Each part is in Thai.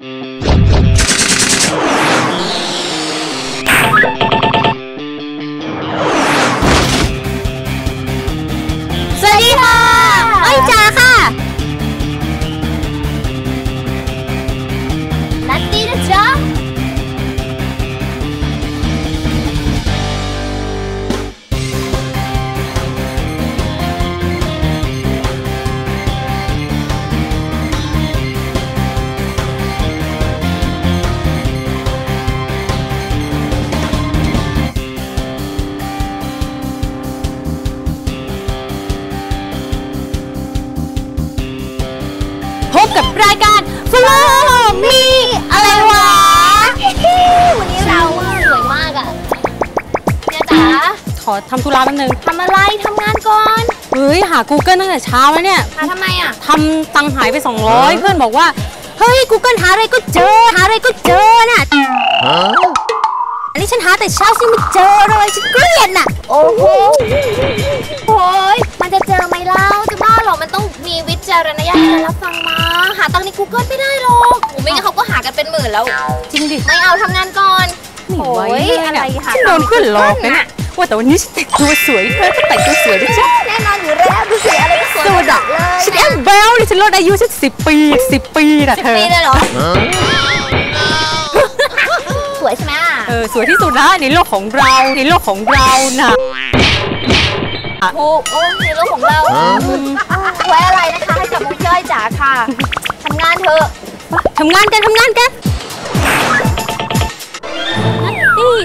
ส อทำธุระแป๊บนึงทำอะไรทำงานก่อนเฮ้ยหา Google ตั้งแต่เช้าแล้วเนี่ยหาทำไมอะทำตังค์หายไป 200 เพื่อนบอกว่า เฮ้ย Google หาอะไรก็เจอ หาอะไรก็เจอน่ะอันนี้ฉันหาแต่เช้าฉันไม่เจอเลยฉันเกลียดน่ะ โอ้โหโอ้ยมันจะเจอไหมเล่าจะบ้าเหรอมันต้องมีวิจารณญาณในการรับฟังมา หาตังค์ใน Google ไม่ได้หรอกโอ้ไม่งั้นเขาก็หากันเป็นหมื่นแล้ว จริงดิ ไม่เอาทำงานก่อนไม่ไหวโอ้ยเลยอะไรเนี่ยหาฉันโดนเพื่อนหลอกนะเนี่ย ว่าแต่วันนี้ฉันแต่งตัวสวยเธอก็แต่งตัวสวยด้วยจ้ะแน่นอนอยู่แล้วดูสิอะไรก็สวยสุดอะเลยฉันแอมเบลเลยฉันลดอายุฉันสิบปีสิบปีน่ะเธอนี่เลยเหรอสวยใช่ไหมอะเออสวยที่สุดนะในโลกของเราในโลกของเราน่ะถูกโอ้ในโลกของเราไว้อะไรนะคะให้กับมุกย่อยจ๋าค่ะทำงานเถอะทำงานกันทำงานกัน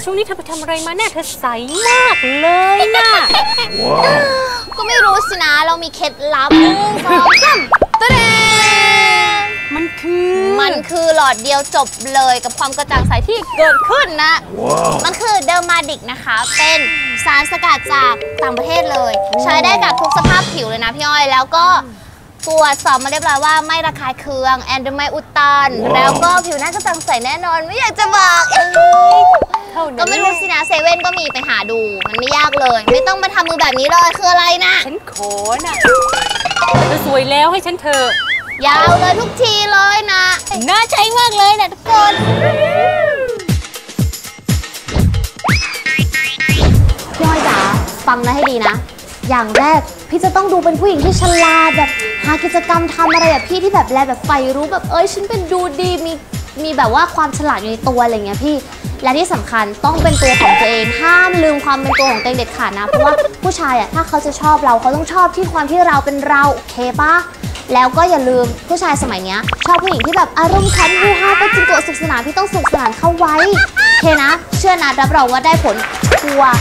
ช่วงนี้เธอไปทำอะไรมาเนี่ยเธอใสมากเลยน่ะก็ไม่รู้สินะ เรามีเคล็ดลับหนึ่งสองสามตะเดนมันคือ มันคือหลอดเดียวจบเลยกับความกระจ่างใสที่เกิดขึ้นนะ มันคือเดอร์มาดิกนะคะ เป็นสารสกัดจากต่างประเทศเลย ใช้ได้กับทุกสภาพผิวเลยนะพี่อ้อยแล้วก็ ตรวจสอบมาเรียบร้อยว่าไม่ระคายเคืองแอนด์ไม่อุดตันแล้วก็ผิวหน้ากระจ่างใสแน่นอน ไม่อยากจะบอกเอ้ยเท่านั้นก็ไม่รู้สินะเซเว่นก็มีไปหาดู มันไม่ยากเลย ไม่ต้องมาทำมือแบบนี้เลยคืออะไรนะ ฉันขอน่ะเธอสวยแล้วให้ฉันเธอะยาวเลยทุกทีเลยนะ น่าใช้มากเลยนะทุกคน พี่อ้อยจ๋าฟังนะให้ดีนะ อย่างแรกพี่จะต้องดูเป็นผู้หญิงที่ฉลาดแบบ หากิจกรรมทำอะไรแบบพี่ที่แบบแลแบบใฝ่รู้แบบเอ้ยฉันเป็นดูดีมีมีแบบว่าความฉลาดอยู่ในตัวอะไรเงี้ยพี่ และที่สำคัญต้องเป็นตัวของตัวเองห้ามลืมความเป็นตัวของตัวเองเด็ดขาดนะเพราะว่าผู้ชายอะถ้าเขาจะชอบเราเขาต้องชอบที่ความที่เราเป็นเราโอเคปะแล้วก็อย่าลืมผู้ชายสมัยเนี้ยชอบผู้หญิงที่แบบอารมณ์ขันฮูฮาก็จิงตัวสุขสนานพี่ต้องสุขสนานเข้าไว้โอเคนะ เชื่อนะรับรองว่าได้ผลชัวร์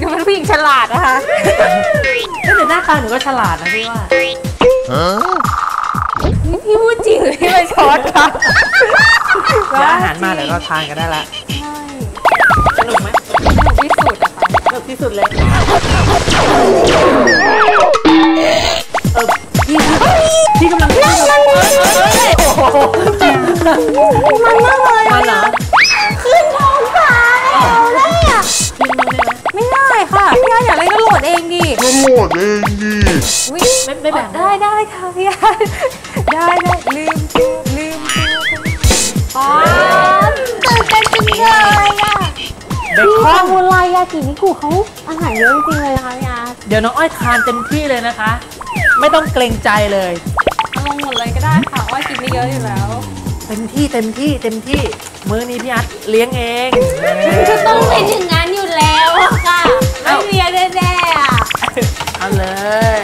ดูเป็นผู้หญิงฉลาดนะคะเฮ้ยแต่หน้าตาหนูก็ฉลาดนะพี่ว่านี่พี่พูดจริงหรือพี่มาช็อตคะเดี๋ยวอาหารมาเดี๋ยวเราทานกันได้ละสนุกไหมที่สุดอะค่ะสนุกที่สุดเลยเออพี่พี่กำลังพี่กำลังโอ้โหมันมากเลยมันเหรอ ยากอะไรก็โหลดเองดิก็โหลดเองดิอุ๊ยไม่ไม่แบ่งได้ได้ค่ะพี่อาร์ได้ได้ลืมชื่อลืมชื่ออ๋อตื่นเต้นจังเลยอะเบคอนอะไรอะกินิกุเขาอาหารเยอะจริงๆเลยนะคะพี่อาร์ตเดี๋ยวน้องอ้อยทานเต็มที่เลยนะคะ ไม่ต้องเกรงใจเลยลงหมดเลยก็ได้ค่ะว่ากินไม่เยอะอยู่แล้วเต็มที่เต็มที่เต็มที่มื้อนี้พี่อาร์ตเลี้ยงเองจะต้องเป็นอย่างนั้นอยู่แล้วอะค่ะ ไม่เรียนแน่ๆอะเอาเลย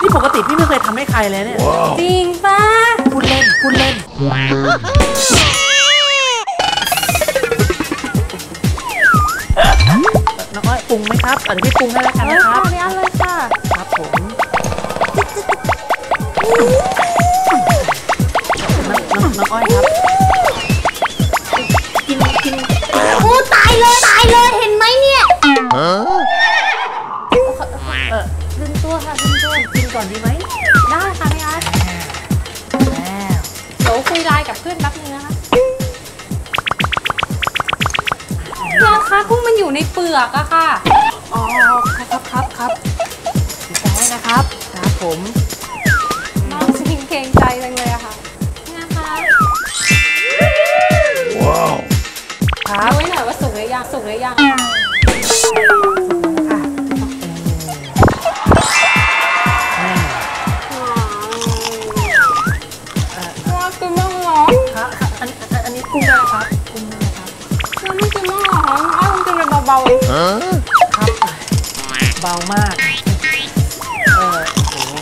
นี่ปกติพี่ไม่เคยทำให้ใครเลยเนี่ยจริงปะพูดเล่นพูดเล่น น้องอ้อยปรุงไหมครับอะเดี๋ยวพี่ปรุงให้แล้วกันเออนะครับพี่อาร์ตเลยค่ะครับผม น้องน้องน้องอ้อยครับกินกินโอ้ตายเลยตายเลยเห็นไหมเนี่ย เออดึงตัวค่ะดึงตัวกินก่อนดีไหมได้ค่ะพี่อาร์ตแล้วเดี๋ยวคุยไลน์กับเพื่อนแป๊บนึงนะคะพี่อาร์ตคะกุ้งมันอยู่ในเปลือกอะค่ะ อ๋อ ครับครับครับดีใจนะครับ ครับผมน้องจริงเกรงใจจังเลยอะค่ะนี่นะคะครับดูให้หน่อยว่าสุกหรือยังสุกหรือยังค่ะว่า กินบ้างเหรอครับครับอันอันอันนี้กุ้งได้ครับกุ้งได้ครับเราไม่กินบ้างเหรออ้าวกินเลยเบาๆครับเบามาก เออโอ้โห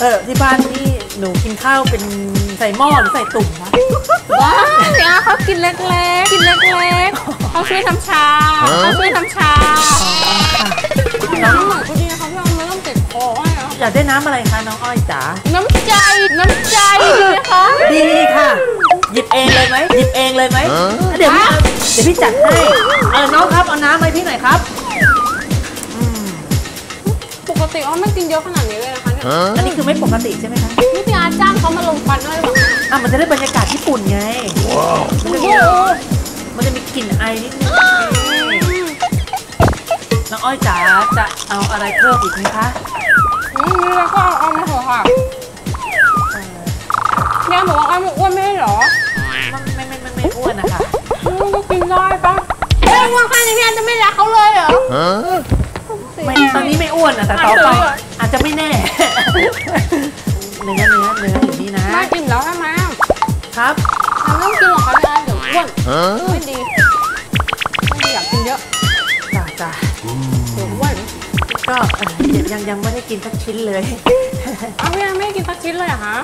เออที่บ้านนี่หนูกินข้าวเป็นใส่หม้อหรือใส่ตุ่มวะ ว้าวเนี่ยเขากินเล็กๆ กินเล็กๆเขาช่วยทำชาเขาช่วยทำชาน้ำหมักก็ดีนะคะพี่ออมไม่ต้องเจ็บคอให้อะอยากได้น้ำอะไรคะน้องอ้อยจ๋า น้ำใจ น้ำใจนะคะดีค่ะ หยิบเองเลยไหมหยิบเองเลยไหมเดี๋ยวพี่เอาเดี๋ยวพี่จัดให้เออน้องครับเอาน้ำมาให้พี่หน่อยครับ ปกติอ้อมไม่กินเยอะขนาดนี้เลยนะคะเนี่ยอันนี้คือไม่ปกติใช่ไหมคะ นี่พี่อาร์ตจ้างเขามาลงควันด้วยหรือเปล่า อะมันจะได้บรรยากาศญี่ปุ่นไงมันจะมีมันจะมีกลิ่นไอนิดนึงน้องอ้อยจ๋าจะเอาอะไรเพิ่มอีกไหมคะอืมนี่แล้วก็เอาเอามาเถอะค่ะเนี่ยบอกว่าอ้อมอ้วนไม่ได้เหรอมันไม่ไม่ไม่ไม่อ้วนนะคะอืมก็กินได้ปะเอ้ยว่าแค่นี้พี่อาร์ตจะไม่รักเขาเลยเหรอไม่ตอนนี้ไม่อ้วนอะแต่ต่อไปอาจจะไม่แน่ เนื้อเนื้อเนื้ออยู่นี่นะ มากินแล้วใช่ไหม ครับมันต้องกินหรอกคะพี่อาร์ตเดี๋ยวอ้วนไม่ดีไม่ดีอยากกินเยอะจ้าจ้าเดี๋ยวอ้วนก็เอ่อเดี๋ยวยังยังไม่ได้กินสักชิ้นเลยเอาพี่อาร์ตไม่กินสักชิ้นเลยเหรอคะ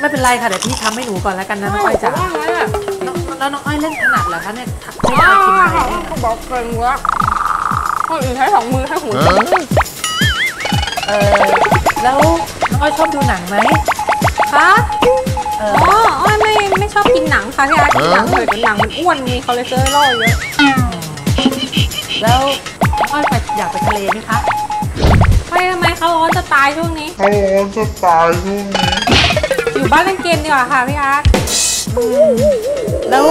ไม่เป็นไรค่ะเดี๋ยวพี่ทำให้หนูก่อนแล้วกันนะน้องอ้อยจะจ๋าว่างั้นแหละน้องแล้วน้องอ้อยเล่นถนัดเหรอคะเนี่ยไม่ว้าได้วกินอะไรค่ะเลยเขาบอกเกินว่าคนอื่นใช้สองมือใช้หูเออแล้วน้องอ้อยชอบดูหนังไหมคะเออ๋อออ้อยไม่ ไม่ชอบกินหนังค่ะพี่อาร์ตกินหนังเลยแต่หนังมันอ้วนมีคอเลสเตอรอลเยอะแล้วน้องอ้อยไปอยากไปทะเลไหมคะไปทำไมเขาร้อนจะตายช่วงนี้เขาร้อนจะตายช่วงนี้อยู่บ้านเล่นเกมดีกว่าค่ะพี่อาร์ตแล้ว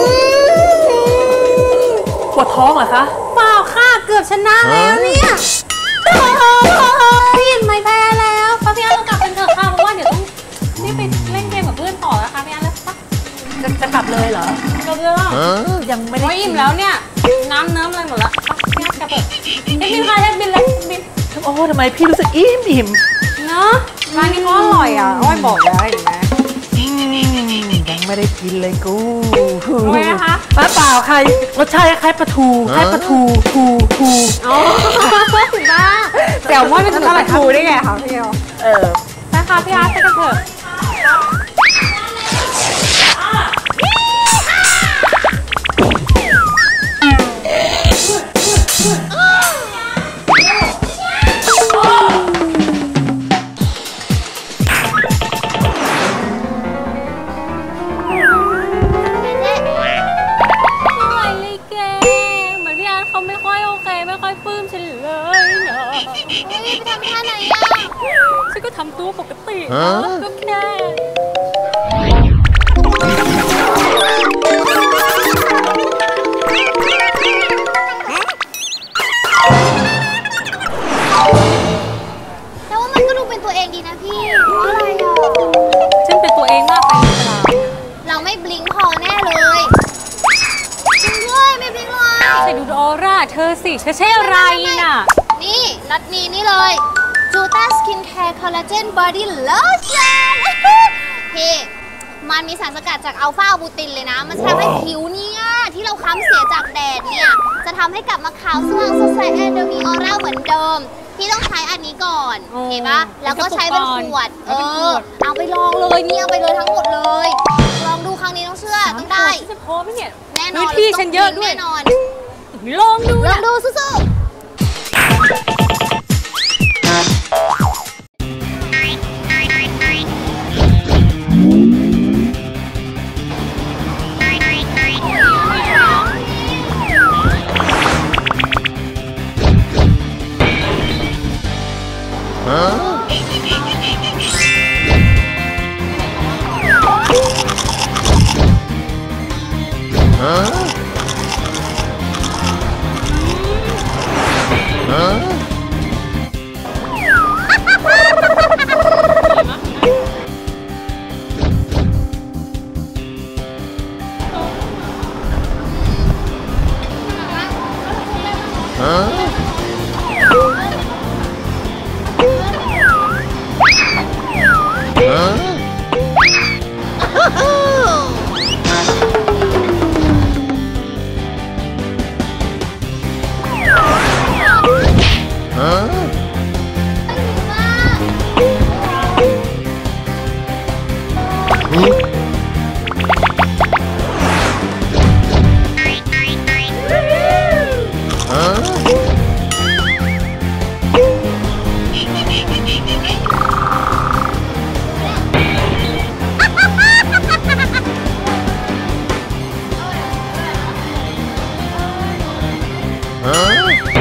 ปวดท้องเหรอคะเปล่าค่ะเกือบชนะแล้วเนี่ยพี่ยินไม่แพ้ เลยเหรอกลับเลยเหรอยังไม่ได้โอ้ยอิ่มแล้วเนี่ย น้ำเนิ้มอะไรหมดละไปพี่อาร์ตกลับเถอะเอ็มบินค่ะเอ็มบินเลยเอ็มบินโอ้ทำไมพี่รู้สึกอิ่มอิ่มเนาะร้านนี้เขาอร่อยอะอ้อยบอกแล้วเห็นไหมอืมยังไม่ได้กินเลยกูทำไมนะคะป้าเปล่าใครรสชาติคล้ายๆปลาทูคล้ายปลาทูทูทูอ๋อบ้าแต่ว่าเป็นตลาดทูได้ไงคะพี่เอลเออไปค่ะพี่อาร์ตไปกันเถอะ ป จากแดดเนี่ย จะทำให้กลับมาขาวสว่างสดใสแอนด์มีออร่าเหมือนเดิม พี่ต้องใช้อันนี้ก่อนโอ้เห็นปะแล้วก็ใช้เป็นขวด เอเป็นขอวดเอาไปลองเลยนี่เอาไปเลยทั้งหมดเลย ลองดูครั้งนี้ต้องเชื่อต้องได้จะพอไหมเนี่ยแน่นอนพื้นที่ฉันเยอะด้วยแน่นอนลองดูลอนะงดูสู้ๆ โ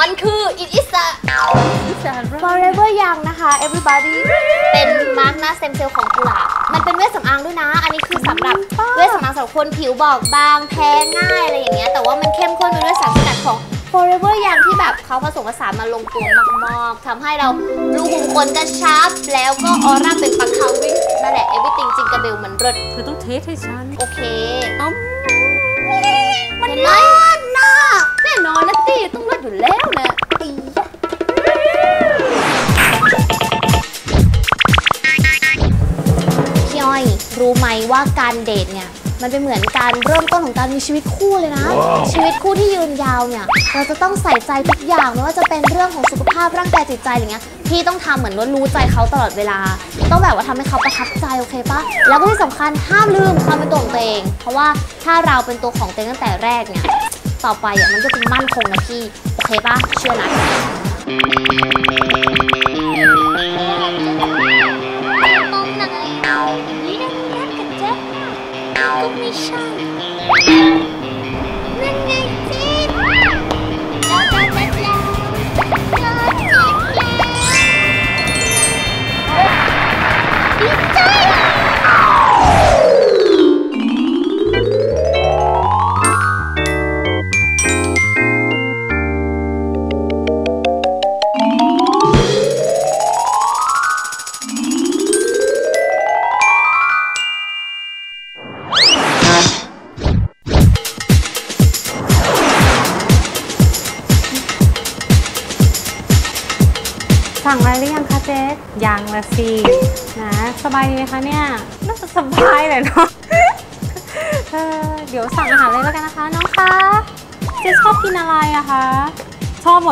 มันคือ it is a forever young นะคะ everybody เป็นมาร์กหน้าสเต็มเซลล์ของกุหลาบ มันเป็นเวชสำอางด้วยนะ อันนี้คือสำหรับเวชสำอางสำหรับคนผิวบอบบางแพ้ง่ายอะไรอย่างเงี้ย แต่ว่ามันเข้มข้นไปด้วยสารสกัดของ forever young ที่แบบเขาผสมผสานมาลงตัวมากๆทำให้เรารูขุมขนกระชับ แล้วก็ออร่าเป็นปังคังวิ่งนั่นแหละ everything จิงกระเบลเหมือนเรดเธอต้องเทสให้ฉัน โอเค ว่าการเดทเนี่ยมันเป็นเหมือนการเริ่มต้นของการมีชีวิตคู่เลยนะชีวิตคู่ที่ยืนยาวเนี่ยเราจะต้องใส่ใจทุกอย่างไม่ว่าจะเป็นเรื่องของสุขภาพร่างกายจิตใจอะไรเงี้ยพี่ต้องทำเหมือนว่ารู้ใจเขาตลอดเวลา ต้องแบบว่าทำให้เขาประทับใจโอเคปะแล้วก็ที่สำคัญห้ามลืมความเป็นตัวของตัวเอง เพราะว่าถ้าเราเป็นตัวของตัวเองตั้งแต่แรกเนี่ยต่อไปอะมันก็จะมั่นคงนะพี่โอเคปะเชื่อนะ อะก็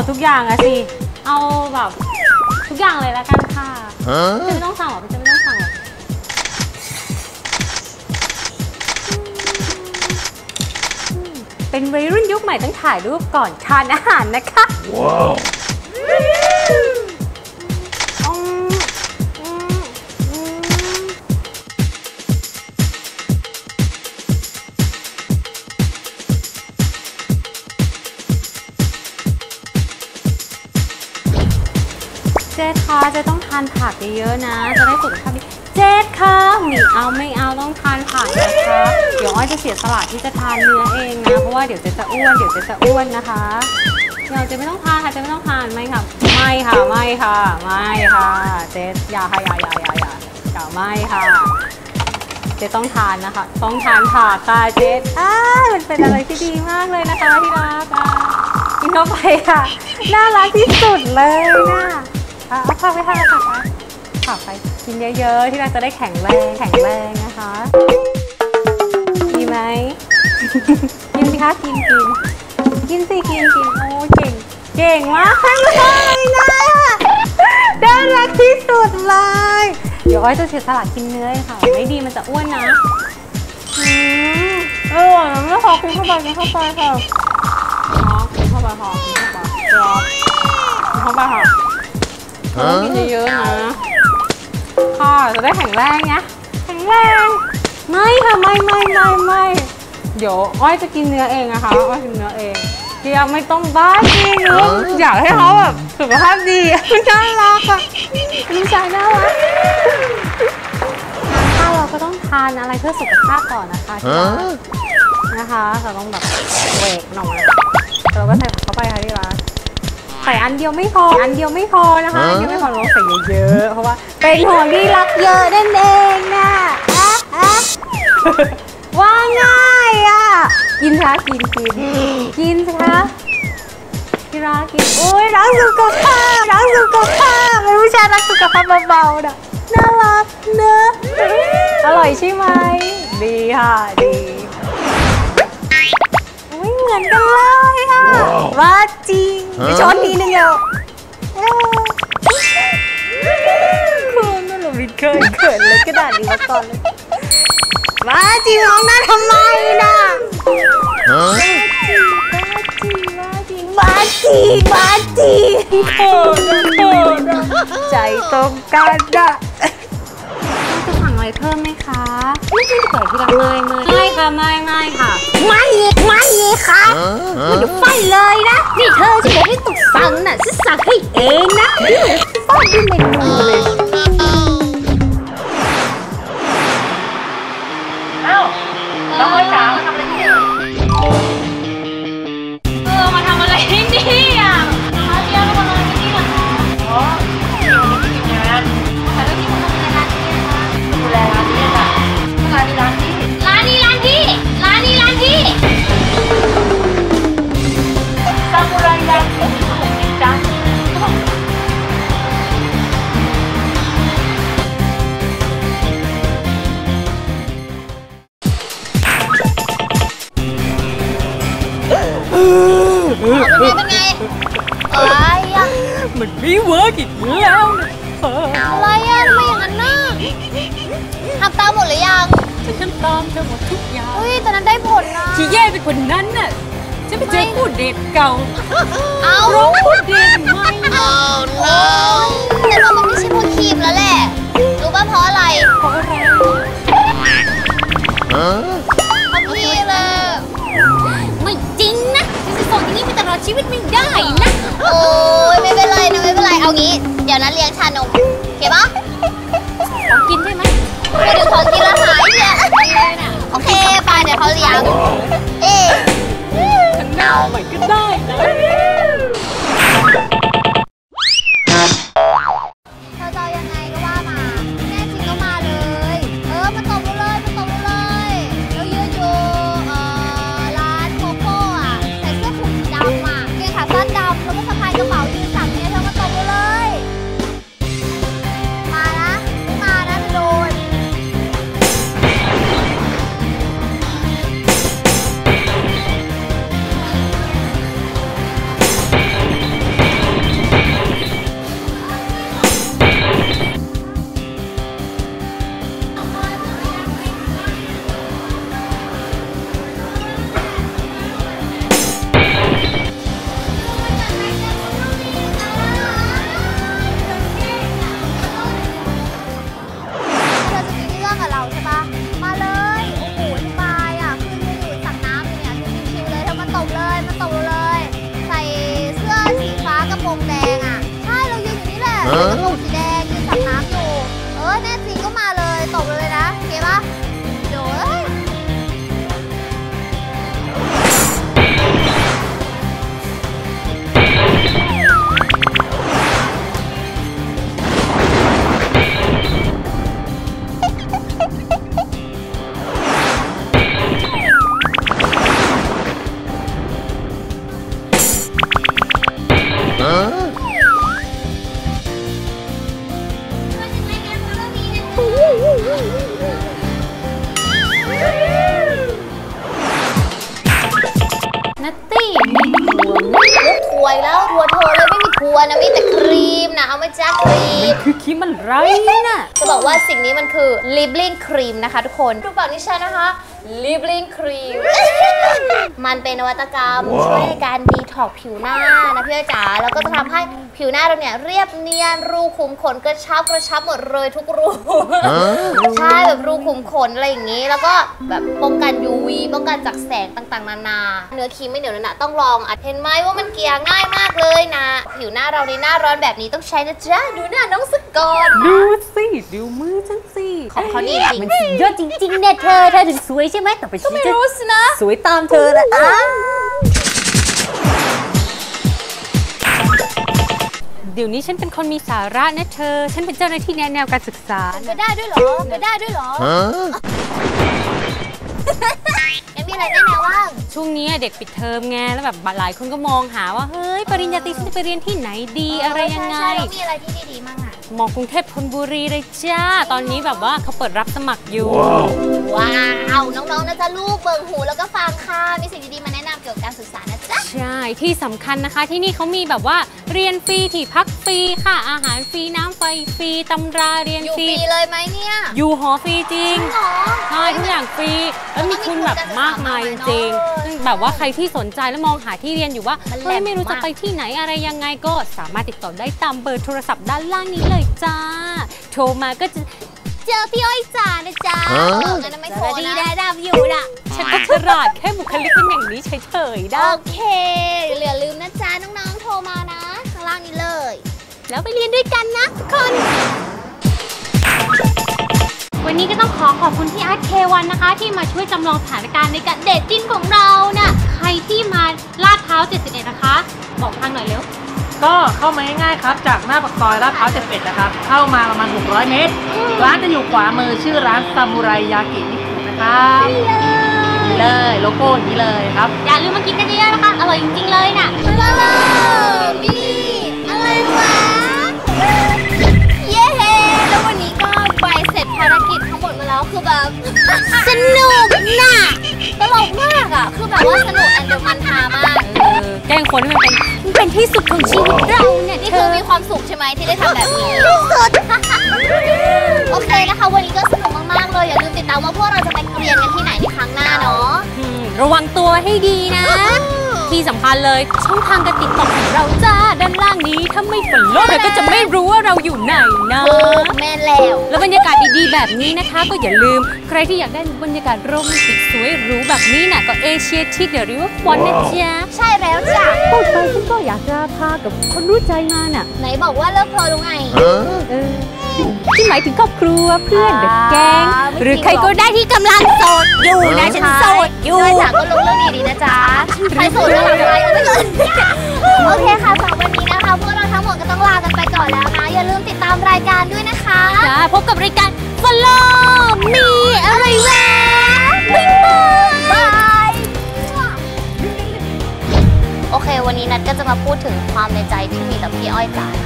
ทุกอย่างอะสิ เอาแบบทุกอย่างเลยแล้วกันค่ะเจ๊ไม่ต้องสั่งหรอกเจ๊ไม่ต้องสั่งหรอกอืมเป็นวัยรุ่นยุคใหม่ต้องถ่ายรูปก่อนทานอาหารนะคะอื เจะเจะต้องทานผักเยอะๆนะ จะได้สุขภาพดีเจดคะไมีเอาไม่เอาต้องทานผักนะคะเดี๋ยวอ้อยจะเสียสละที่จะทานเนื้อเองนะ เพราะว่าเดี๋ยวเจจะอ้วน เดี๋ยวเจจะอ้วนนะคะเดี๋ยวเจไม่ต้องทานค่ะเจไม่ต้องทานไม่ค่ะ ไม่ค่ะไม่ค่ะไม่ค่ะ เจอย่าค่ะอย่าอย่าอย่าอย่าอย่าไม่ค่ะ เจ๊ต้องทานนะคะ ต้องทานผักค่ะเจอ้ามันเป็นอะไรที่ดีมากเลยนะคะที่รักอะกินเข้าไปค่ะ น่ารักที่สุดเลยนะ อะเอาผักไปค่ะผักไปผักไปกินเยอะๆ ที่เรักจะได้แข็งแรงแข็งแรงนะคะ ดีไหม กินสิคะกินกินกินสิกินกินโอ้เก่ง เก่งมากเลยนะน่ารักที่สุดเลย เดี๋ยวอ้อยจะเสียสละกินเนื้อเลยค่ะ ไม่ดีมันจะอ้วนนะอืมเออไม่พอกินเข้าไปกินเข้าไปค่ะอ๋อกินเข้าไปค่ะกินเข้าไปรอกินเข้าไปค่ะ ต้องกินเยอะๆนะค่ะจะได้แข็งแรงไงแข็งแรงไม่ค่ะไม่ไม่ไม่ไม่เดี๋ยวอ้อยจะกินเนื้อเองนะคะอ้อยกินเนื้อเองเดียวไม่ต้องบ้าจริงเนอะอยากให้เขาแบบสุขภาพดีอะน่ารักอะเป็นผู้ชายน่ารักทานข้าวเราก็ต้องทานอะไรเพื่อสุขภาพก่อนนะคะที่รักนะคะเราต้องแบบเวกหน่อยเราก็ใส่เข้าไปค่ะที่รัก ใส่อันเดียวไม่พอ อันเดียวไม่พอนะคะอันเดียวไม่พอเราต้องใส่เยอะๆ เพราะว่าเป็นห่วงที่รักเยอะนั่นเองนะอะอะว่าง่ายอะ กินคะกินกินกินสิคะที่รักกินโอ้ยรักสุขภาพรักสุขภาพเป็นผู้ชายรักสุขภาพเบาๆนะน่ารักเนอะอร่อยใช่ไหมดีค่ะดีไม่ เหมือนกันเลยค่ะ ว่าจริงไปช้อนทีนึงเดียวเออคุณนั่นหนูไม่เคยเขินเลยกระดาษนี้มาก่อนเลยว่าจริงร้องหน้าทำไมนะบ้าจริงบ้าจริงโคตรโคตรใจตรงกันอะจะสั่ง อะไรเพิ่มไหมคะ ไม่ใช่เปิดที่รักไม่ไม่ไม่ค่ะไม่ไม่ค่ะ ไม่ไม่ค่ะมันจะไฟเลยนะ นี่เธอจะบอกให้ตกสั่งน่ะฉันสั่งให้เองนะนี่ฟาดด้วยเมนูเลยเอ แย่ไปกว่านั้นน่ะฉันไปเจอผู้เดทเก่าเอาร้องผู้เดทใหม่นะโอ้ยแต่ว่ามันไม่ใช่พวกครีมแล้วแหละ รู้ป่ะเพราะอะไร เพราะอะไรเพราะพี่เลยไม่จริงนะฉันจะส่งอย่างนี้ไปตลอดชีวิตไม่ได้นะ โอ้ยไม่เป็นไรนะไม่เป็นไรเอางี้ เดี๋ยวนั้นเลี้ยงชานมโอเคปะของกินได้ไหมพูดถึงของกินแล้วหายเนี่ยโอเคไปเดี๋ยวเขาเลี้ยง มนะจ้าครีม คือคิดมันไรน่ะ จะบอกว่าสิ่งนี้มันคือลิปลิ้นครีมนะคะทุกคน ดูปากนิชานะคะ Liebling Cream มันเป็นนวัตกรรม ช่วยในการดีท็อกผิวหน้านะพี่อ้อยจ๋าแล้วก็จะทำให้ผิวหน้าเราเนี่ยเรียบเนียนรูขุมขนกระชับกระชับหมดเลยทุกรูใช่แบบรูขุมขนอะไรอย่างนี้ แล้วก็แบบป้องกัน UV ป้องกันจากแสงต่างๆ นานา เนื้อครีมไม่เหนียวนะต้องลองอะเห็นไหมว่ามันเกลี่ยง่ายมากเลยนะ ผิวหน้าเราในหน้าร้อนแบบนี้ต้องใช้นะจ๊ะดูหน้าน้องสกอนดูสิดูมือฉันสิของเขานี่จริงมันสุดยอดจริงๆเนี่ยเธอเธอถึงสวยใช่ไหมแต่ไปก็ไม่รู้สินะ สวยตามเธอแหละอะเดี๋ยวนี้ฉันเป็นคนมีสาระนะเธอ ฉันเป็นเจ้าหน้าที่แนะแนวการศึกษาไปได้ด้วยเหรอไปได้ด้วยเหรอยังมีอะไรแน่แนวว่างช่วงนี้เด็กปิดเทอมไงแล้วแบบหลายคนก็มองหาว่า เฮ้ย ปริญญาตรีฉันจะไปเรียนที่ไหนดีอะไรยังไง ใช่ๆแล้วมีอะไรที่ดีๆมั่งอะ มองกรุงเทพธนบุรีเลยจ้า ตอนนี้แบบว่าเขาเปิดรับสมัครอยู่ ว้าว น้องๆนะจ๊ะลูกเบิ่งหูแล้วก็ฟังค่ะ มีสิ่งดีๆมาแนะนำเกี่ยวกับการศึกษานะจ๊ะ ใช่ ที่สำคัญนะคะที่นี่เขามีแบบว่าเรียนฟรีที่พักฟรีค่ะ อาหารฟรีน้ำไฟฟรีตำราเรียนอยู่ฟรีฟรีเลยไหมเนี่ยอยู่หอฟรีจริง หรอ ใช่ทุกอย่างฟรีแล้วมีคุณแบบมากมายจริงๆแบบว่าใครที่สนใจแล้วมองหาที่เรียนอยู่ว่ามันแหลม เฮ้ยไม่รู้จะมากไปที่ไหนอะไรยังไงก็สามารถติดต่อได้ตามเบอร์โทรศัพท์ด้านล่างนี้เลยจ้า โทรมาก็จะเจอพี่อ้อยจ๋านะจ๊ะเอองั้นไม่โทรนะได้ดับอยู่นะฉันก็ฉลาดแค่บุคลิกเป็นอย่างนี้เฉยๆได้ โอเคอย่าลืมนะจ๊ะน้องๆ โทรมานะ ข้างล่างนี้เลย แล้วไปเรียนด้วยกันนะทุกคน วันนี้ก็ต้องขอขอบคุณพี่อาร์ตเควันนะคะ ที่มาช่วยจำลองสถานการณ์ในการเดทจิ้นของเราน่ะ ใครที่มาลาดพร้าว71 นะคะ บอกทางหน่อยเร็ว ก็เข้ามาง่ายๆครับ จากหน้าปากซอยลาดพร้าว71นะครับ เข้ามาประมาณ 600 เมตร ร้านจะอยู่ขวามือชื่อร้านซามูไรยากินิคุนะครับนี่เลยโลโก้อย่างนี้เลยครับ อย่าลืมมากินกันเยอะๆนะคะ อร่อยจริงๆเลยน่ะว้าวนี่อะไรวะเย้แล้ววันนี้ก็ไปเสร็จภารกิจทั้งหมดมาแล้วคือแบบสนุกน่ะตลกมากอะ คือแบบว่าสนุกอันเดอร์มันฮามากเออแก ล้งคนให้มันเป็นมันเป็นที่สุดของชีวิตเราเนี่ยนี่เธคืออมีความสุขใช่ไหมที่ได้ทำแบบนี้ ที่สุด โอเคนะคะ วันนี้ก็สนุกมากๆเลยอย่าลืมติดตามว่าพวกเราจะไปเรียนกันที่ไหนในครั้งหน้าเนาะ อืมระวังตัวให้ดีนะ ที่สำคัญเลย ช่องทางการติดต่อของเราจ้าด้านล่างนี้ถ้าไม่ฝนโลกเราก็จะไม่รู้ว่าเราอยู่ไหนนะ เออแม่นแล้ว แล้วบรรยากาศดีๆแบบนี้นะคะ ก็อย่าลืม ใครที่อยากได้บรรยากาศโรแมนติกสวยหรูแบบนี้น่ะก็เอเชียทิกเดอะริเวอร์ฟอนนะจ๊ะใช่แล้วจ้ะพูดไปฉันก็อยากจะพากับคนรู้ใจมาน่ะไหนบอกว่าเลิกเพลรู้ไง เออ ที่หมายถึงครอบครัวเพื่อนเด็กแก๊งอ่าไม่จริงหรือใครก็ได้ที่กำลังโสดอยู่นะฉันโสดอยู่ด้วยจ๋าก็ลงเรื่องดีๆนะจ๊ะใครโสดก็หลังใครก็ไม่เลยโอเคค่ะสำหรับวันนี้นะคะพวกเราทั้งหมดก็ต้องลากันไปก่อนแล้วนะ อย่าลืมติดตามรายการด้วยนะคะจ้าพบกับรายการ Follow มีอะไรวะบ๊ายบายบายโอเค วันนี้นัดก็จะมาพูดถึงความในใจที่มีต่อพี่อ้อยจ๋านะ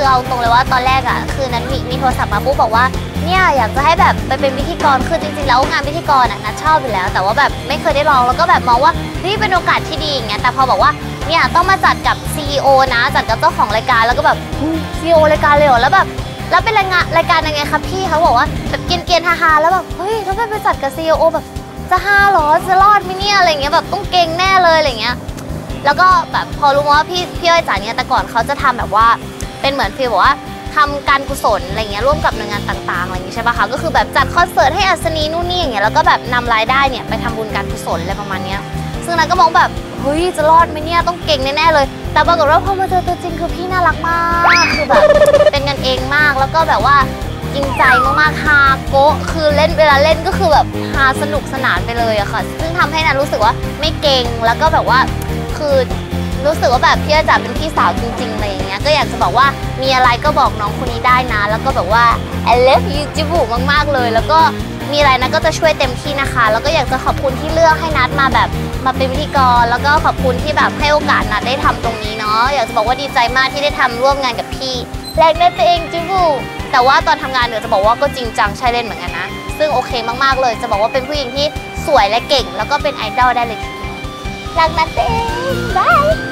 คือเอาตรงเลยว่าตอนแรกอะคือนัดมีมีโทรศัพท์มาปุ๊บบอกว่าเนี่ยอยากจะให้แบบไปเป็นพิธีกรคือจริงๆแล้วงานพิธีกรอะนัดชอบอยู่แล้ว แต่ว่าแบบไม่เคยได้ลองแล้วก็แบบมองว่านี่เป็นโอกาสที่ดีอย่างเงี้ยแต่พอบอกว่าเนี่ยต้องมาจัดกับ CEO นะจัดกับเจ้าของรายการแล้วก็แบบซีอีโอรายการเลยเหรอแล้วแบบแล้วเป็นรายงานรายการยังไงคะพี่เขาบอกว่าแบบเกรียนๆฮาๆแล้วแบบเฮ้ยถ้าไปจัดกับ CEO แบบจะฮาหรอจะรอดไหมเนี่ยอะไรเงี้ยแบบต้องเก่งแน่เลยอะไรเงี้ยแล้วก็แบบพอรู้มาว่าพี่พี่อ้อยจ๋าเนี่ยแต่ก่อนเขาจะทำแบบว่า เป็นเหมือนฟีลบอกว่าทำการกุศลอะไรเงี้ยร่วมกับหน่วยงานต่างๆอะไรอย่างงี้ใช่ปะคะก็คือแบบจัดคอนเสิร์ตให้อัศนีนู่นนี่อย่างเงี้ยแล้วก็แบบนำรายได้เนี่ยไปทำบุญการกุศลอะไรประมาณเนี้ยซึ่งนั้นก็มองแบบเฮ้ยจะรอดไหมเนี่ยต้องเก่งแน่ๆเลย แต่ปรากฏว่าพอมาเจอตัวจริงคือพี่น่ารักมากคือแบบ เป็นกันเองมากแล้วก็แบบว่าจริงใจมากๆฮาโกะคือเล่นเวลาเล่นก็คือแบบฮาสนุกสนานไปเลยอะค่ะ ซึ่งทำให้นันรู้สึกว่าไม่เก่งแล้วก็แบบว่าคือ รู้สึกว่าแบบพี่อาจารย์เป็นพี่สาวจริงๆอะไรอย่างเงี้ยก็อยากจะบอกว่ามีอะไรก็บอกน้องคนนี้ได้นะ แล้วก็แบบว่า I love you จิบุมากๆเลย แล้วก็มีอะไรนะก็จะช่วยเต็มที่นะคะ แล้วก็อยากจะขอบคุณที่เลือกให้นัดมาแบบมาเป็นพิธีกร แล้วก็ขอบคุณที่แบบให้โอกาสนัดได้ทำตรงนี้เนาะอยากจะบอกว่าดีใจมากที่ได้ทำร่วมงานกับพี่แรกได้ตัวเองจิบุแต่ว่าตอนทำงานเดี๋ยวจะบอกว่าก็จริงจังใช่เล่นเหมือนกันนะ ซึ่งโอเคมากๆเลย จะบอกว่าเป็นผู้หญิงที่สวยและเก่ง แล้วก็เป็นไอดอลได้เลยทีรักนัดเองบาย